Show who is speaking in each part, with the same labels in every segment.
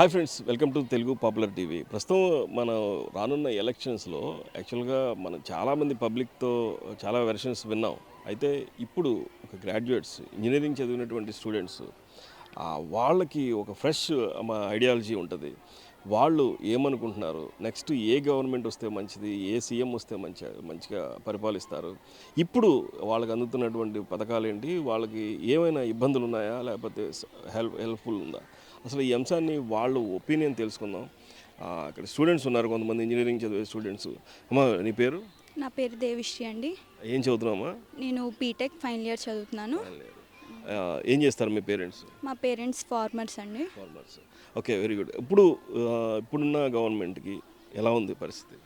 Speaker 1: Hi friends welcome to Telugu popular TV. ప్రస్తుతం మనం రానున్న ఎలక్షన్స్లో యాక్చువల్గా మనం చాలామంది పబ్లిక్తో చాలా వెర్షన్స్ విన్నాం. అయితే ఇప్పుడు ఒక గ్రాడ్యుయేట్స్ ఇంజనీరింగ్ చదివినటువంటి స్టూడెంట్స్ వాళ్ళకి ఒక ఫ్రెష్ మా ఐడియాలజీ ఉంటుంది. వాళ్ళు ఏమనుకుంటున్నారు? నెక్స్ట్ ఏ గవర్నమెంట్ వస్తే మంచిది? ఏ సీఎం వస్తే మంచి మంచిగా పరిపాలిస్తారు? ఇప్పుడు వాళ్ళకి అందుతున్నటువంటి పథకాలు ఏంటి? వాళ్ళకి ఏమైనా ఇబ్బందులు ఉన్నాయా? లేకపోతే హెల్ప్ హెల్ప్ఫుల్ ఉందా? అసలు ఈ అంశాన్ని వాళ్ళు ఒపీనియన్ తెలుసుకుందాం. అక్కడ స్టూడెంట్స్ ఉన్నారు కొంతమంది ఇంజనీరింగ్ చదివే స్టూడెంట్స్. అమ్మా నీ పేరు?
Speaker 2: నా పేరు దేవిశ్రీ అండి.
Speaker 1: ఏం చదువుతున్నామా
Speaker 2: నేను బీటెక్ ఫైనల్ ఇయర్ చదువుతున్నాను.
Speaker 1: ఏం చేస్తారు మీ పేరెంట్స్?
Speaker 2: మా పేరెంట్స్ ఫార్మర్స్ అండి.
Speaker 1: ఫార్మర్స్. Okay very good. ఇప్పుడు ఇప్పుడున్న గవర్నమెంట్కి ఎలా ఉంది పరిస్థితి?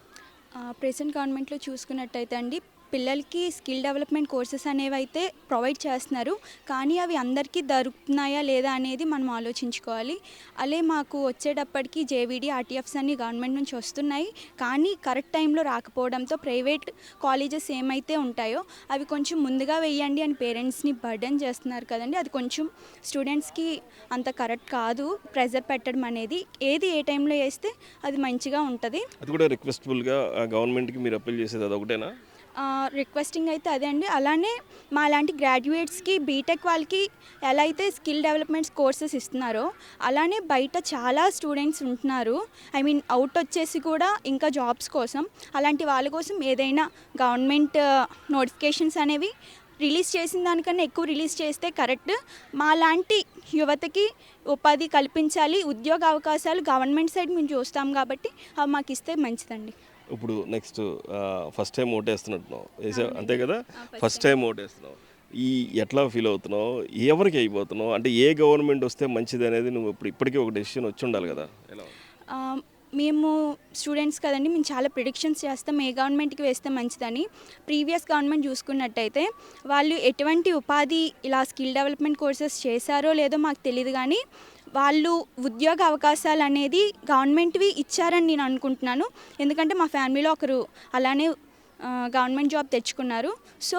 Speaker 2: ప్రెసెంట్ గవర్నమెంట్లో చూసుకున్నట్టయితే అండి పిల్లలకి స్కిల్ డెవలప్మెంట్ కోర్సెస్ అనేవి అయితే ప్రొవైడ్ చేస్తున్నారు. కానీ అవి అందరికీ దొరుకుతున్నాయా లేదా అనేది మనం ఆలోచించుకోవాలి. అలే మాకు వచ్చేటప్పటికి జేవిడి ఆర్టీఎఫ్స్ అన్ని గవర్నమెంట్ నుంచి వస్తున్నాయి. కానీ కరెక్ట్ టైంలో రాకపోవడంతో ప్రైవేట్ కాలేజెస్ ఏమైతే ఉంటాయో అవి కొంచెం ముందుగా వేయండి అని పేరెంట్స్ని బర్డెన్ చేస్తున్నారు కదండి. అది కొంచెం స్టూడెంట్స్కి అంత కరెక్ట్ కాదు. ప్రెజర్ పెట్టడం అనేది ఏది ఏ టైంలో వేస్తే అది మంచిగా ఉంటుంది.
Speaker 1: అది కూడా రిక్వెస్టబుల్గా గవర్నమెంట్కి మీరు అప్పీల్ చేసేది అదొకటేనా
Speaker 2: రిక్వెస్టింగ్ అయితే అదే అండి. అలానే మా లాంటి గ్రాడ్యుయేట్స్కి బీటెక్ వాళ్ళకి ఎలా అయితే స్కిల్ డెవలప్మెంట్స్ కోర్సెస్ ఇస్తున్నారో అలానే బయట చాలా స్టూడెంట్స్ ఉంటున్నారు. ఐ మీన్ అవుట్ వచ్చేసి కూడా ఇంకా జాబ్స్ కోసం అలాంటి వాళ్ళ కోసం ఏదైనా గవర్నమెంట్ నోటిఫికేషన్స్ అనేవి రిలీజ్ చేసిన దానికన్నా ఎక్కువ రిలీజ్ చేస్తే కరెక్ట్ మా లాంటి యువతకి ఉపాధి కల్పించాలి ఉద్యోగ అవకాశాలు గవర్నమెంట్ సైడ్ మేము చూస్తాం కాబట్టి అవి మాకు ఇస్తే మంచిదండి.
Speaker 1: ఇప్పుడు నెక్స్ట్ ఫస్ట్ టైం ఓటేస్తున్నట్టున్నావు వేసా అంతే కదా? ఫస్ట్ టైం ఓటేస్తున్నావు ఈ ఎట్లా ఫీల్ అవుతున్నావు? ఎవరికి అయిపోతున్నావు? అంటే ఏ గవర్నమెంట్ వస్తే మంచిది అనేది నువ్వు ఇప్పుడు ఇప్పటికీ ఒక డెసిషన్ వచ్చి ఉండాలి కదా? ఎలా
Speaker 2: మేము స్టూడెంట్స్ కదండి మేము చాలా ప్రిడిక్షన్స్ చేస్తాం. ఏ గవర్నమెంట్కి వేస్తే మంచిదని. ప్రీవియస్ గవర్నమెంట్ చూసుకున్నట్టయితే వాళ్ళు ఎటువంటి ఉపాధి ఇలా స్కిల్ డెవలప్మెంట్ కోర్సెస్ చేశారో లేదో మాకు తెలియదు కానీ వాళ్ళు ఉద్యోగ అవకాశాలు అనేది గవర్నమెంట్వి ఇచ్చారని నేను అనుకుంటున్నాను. ఎందుకంటే మా ఫ్యామిలీలో ఒకరు అలానే గవర్నమెంట్ జాబ్ తెచ్చుకున్నారు. సో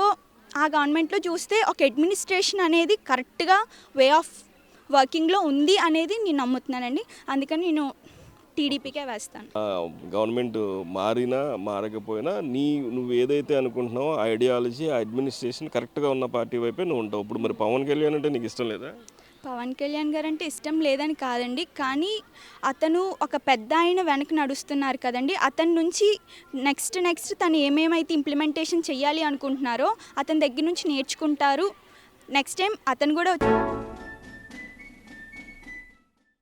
Speaker 2: ఆ గవర్నమెంట్లో చూస్తే ఒక అడ్మినిస్ట్రేషన్ అనేది కరెక్ట్గా వే ఆఫ్ వర్కింగ్లో ఉంది అనేది నేను నమ్ముతున్నానండి. అందుకని నేను టీడీపీకే వేస్తాను.
Speaker 1: గవర్నమెంట్ మారినా మారకపోయినా నీ నువ్వు ఏదైతే అనుకుంటున్నావో ఐడియాలజీ అడ్మినిస్ట్రేషన్ కరెక్ట్గా ఉన్న పార్టీ వైపే నువ్వు ఉంటావు. ఇప్పుడు మరి పవన్ కళ్యాణ్ అంటే నీకు ఇష్టం లేదా?
Speaker 2: పవన్ కళ్యాణ్ గారు అంటే ఇష్టం లేదని కాదండి. కానీ అతను ఒక పెద్ద ఆయన వెనక నడుస్తున్నారు కదండి. అతని నుంచి నెక్స్ట్ నెక్స్ట్ తను ఏమేమైతే ఇంప్లిమెంటేషన్ చేయాలి అనుకుంటున్నారో అతని దగ్గర నుంచి నేర్చుకుంటారు. నెక్స్ట్ టైం అతను కూడా